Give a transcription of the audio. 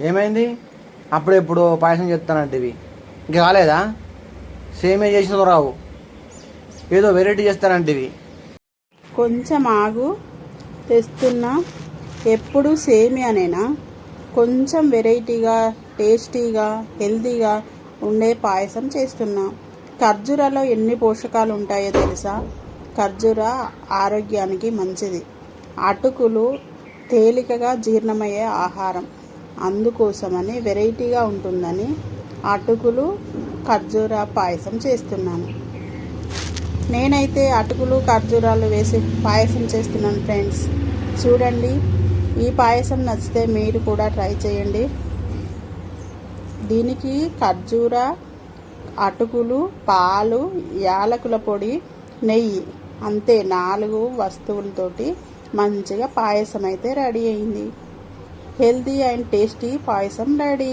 ఏమైంది? అప్పుడు ఎప్పుడు పాయసం చెప్తానంటివి ఇంకా కాలేదా? సేమే చేసిన రావు. ఏదో వెరైటీ చేస్తానంటివి కొంచెం ఆగు. తెస్తున్నా. ఎప్పుడు సేమియానేనా కొంచెం వెరైటీగా టేస్టీగా హెల్తీగా ఉండే పాయసం చేస్తున్నా. ఖర్జూరాలో ఎన్ని పోషకాలు ఉంటాయో తెలుసా? ఖర్జూర ఆరోగ్యానికి మంచిది. అటుకులు తేలికగా జీర్ణమయ్యే ఆహారం. అందుకోసమని వెరైటీగా ఉంటుందని అటుకులు ఖర్జూర పాయసం చేస్తున్నాను. నేనైతే అటుకులు ఖర్జూరాలు వేసి పాయసం చేస్తున్నాను ఫ్రెండ్స్. చూడండి ఈ పాయసం నచ్చితే మీరు కూడా ట్రై చేయండి. దీనికి ఖర్జూర అటుకులు పాలు యాలకుల పొడి నెయ్యి అంతే నాలుగు వస్తువులతోటి మంచిగా పాయసం అయితే రెడీ అయింది. హెల్తీ అండ్ టేస్టీ పాయసం రెడీ.